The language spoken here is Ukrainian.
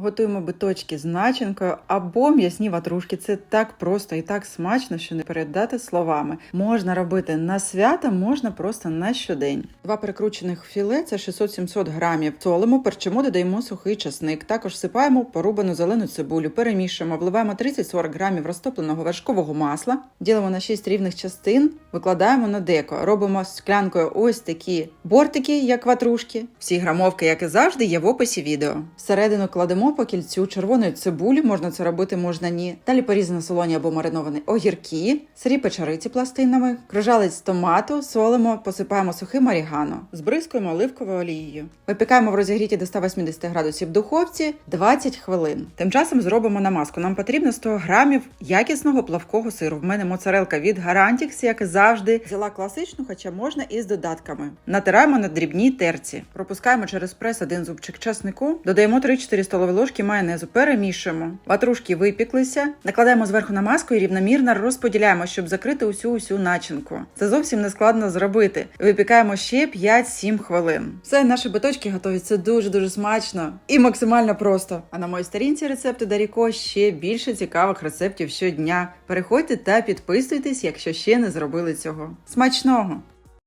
Готуємо биточки з начинкою або м'ясні ватрушки. Це так просто і так смачно, що не передати словами. Можна робити на свята, можна просто на щодень. Два перекручених філе це 600-700 грамів. Солимо, перчимо, додаємо сухий часник. Також всипаємо порубану зелену цибулю, перемішуємо, вливаємо 30-40 грамів розтопленого вершкового масла, ділимо на 6 рівних частин, викладаємо на деко. Робимо склянкою ось такі бортики, як ватрушки. Всі грамовки, як і завжди, є в описі відео. Всередину кладемо по кільцю червоної цибулі, можна це робити, можна ні. Далі порізані солоні або мариновані огірки, сирі печериці пластинами, кружалець томату, солимо, посипаємо сухим орігано, збризкуємо оливковою олією. Випікаємо в розігріті до 180 градусів духовці 20 хвилин. Тим часом зробимо намазку. Нам потрібно 100 грамів якісного плавкого сиру. В мене моцарелка від Garantix, як і завжди. Взяла класичну, хоча можна і з додатками. Натираємо на дрібній терці. Пропускаємо через прес один зубчик часнику, додаємо 3-4 столові ложки майонезу, перемішуємо. Ватрушки випіклися, накладаємо зверху намазку і рівномірно розподіляємо, щоб закрити усю усю начинку. Це зовсім не складно зробити. Випікаємо ще 5-7 хвилин. Все, наші биточки готові. Це дуже дуже смачно і максимально просто. А на моїй сторінці рецепти Даріко ще більше цікавих рецептів щодня. Переходьте та підписуйтесь, якщо ще не зробили цього. Смачного!